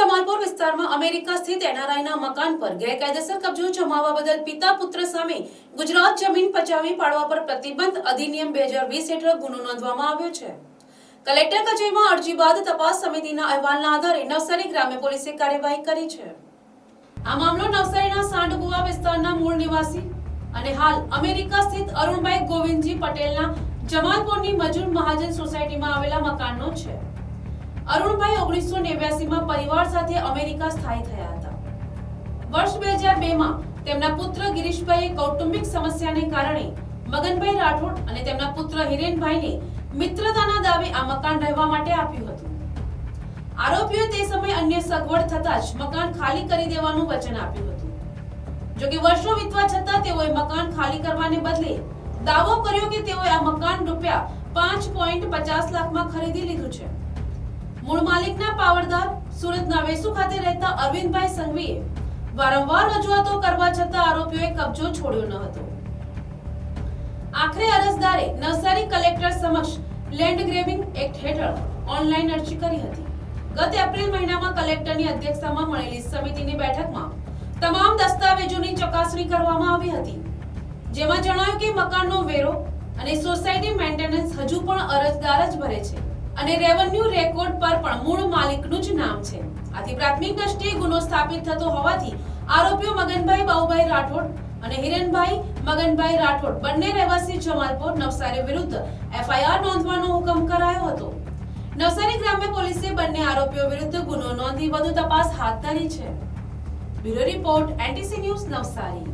જમાલપુર વિસ્તારમાં અમેરિકા સ્થિત એનઆરઆઈના મકાન પર ગેરકાયદેસર કબજો જમાવવા બદલ પિતા પુત્ર સામે ગુજરાત જમીન પચાવી પાડવા પર પ્રતિબંધ અધિનિયમ બે હજાર વીસ હેઠળ ગુનો નોંધવામાં આવ્યો છે. કલેક્ટર કચેરીમાં અરજી બાદ તપાસ સમિતિના અહેવાલના આધારે નવસારી ગ્રામ્ય પોલીસે કાર્યવાહી કરી છે. આ મામલો નવસારીના સાંડગુવા વિસ્તારના મૂળ નિવાસી અને હાલ અમેરિકા સ્થિત અરુણભાઈ ગોવિંદજી પટેલના જમાલપુરની મજૂર મહાજન સોસાયટીમાં આવેલા મકાનનો છે. અરુણભાઈ ઓગણીસો નેવ્યાસીમાં પરિવાર સાથે અમેરિકા સ્થાયી થયા હતા. વર્ષ બે હજાર બેમાં તેમના પુત્ર ગિરીશભાઈએ કૌટુંબિક સમસ્યાને કારણે મગનભાઈ રાઠોડ અને તેમના પુત્ર હિરેનભાઈને મિત્રતાના દાવે આ મકાન રહેવા માટે આપ્યું હતું. આરોપીઓ તે સમયે અન્ય સગવડ થતા જ મકાન ખાલી કરી દેવાનું વચન આપ્યું હતું. જો કે વર્ષો વીતવા છતાં તેઓએ મકાન ખાલી કરવાને બદલે દાવો કર્યો કે તેઓએ આ મકાન રૂપિયા પાંચ પોઈન્ટ પચાસ લાખમાં ખરીદી લીધું છે. મૂળ માલિકના પાવરદાર સુરતના વેસુ ખાતે રહેતા અરવિંદભાઈ સંઘવીએ વારંવાર રજૂઆતો કરવા છતાં આરોપીઓએ કબજો છોડ્યો ન હતો. આખરે અરજદારે નવસારી કલેક્ટર સમક્ષ લેન્ડ ગ્રેબિંગ એક્ટ હેઠળ ઓનલાઈન અરજી કરી હતી. ગત એપ્રિલ મહિનામાં કલેક્ટરની અધ્યક્ષતામાં મળેલી સમિતિની બેઠકમાં તમામ દસ્તાવેજોની ચકાસણી કરવામાં આવી હતી. જેમાં જણાવ્યું કે મકાનનો વેરો અને સોસાયટી મેન્ટેનન્સ હજુ પણ અરજદાર જ ભરે છે. અને રેવન્યુ રેકોર્ડ પર પણ મૂળ માલિકનું જ નામ છે. આથી પ્રાથમિક દ્રષ્ટિએ ગુનો સ્થાપિત થતો હોવાથી આરોપીઓ મગનભાઈ, બાઉભાઈ રાઠોડ અને હિરેનભાઈ મગનભાઈ રાઠોડ બંને રહેવાસી જમાલપુર નવસારી વિરુદ્ધ એફઆઈઆર નોંધવાનો હુકમ કરાયો હતો. નવસારી ગ્રામ્ય પોલીસે બંને આરોપીઓ વિરુદ્ધ ગુનો નોંધી વધુ તપાસ હાથ ધરી છે. Bureau report NTC news Navsari.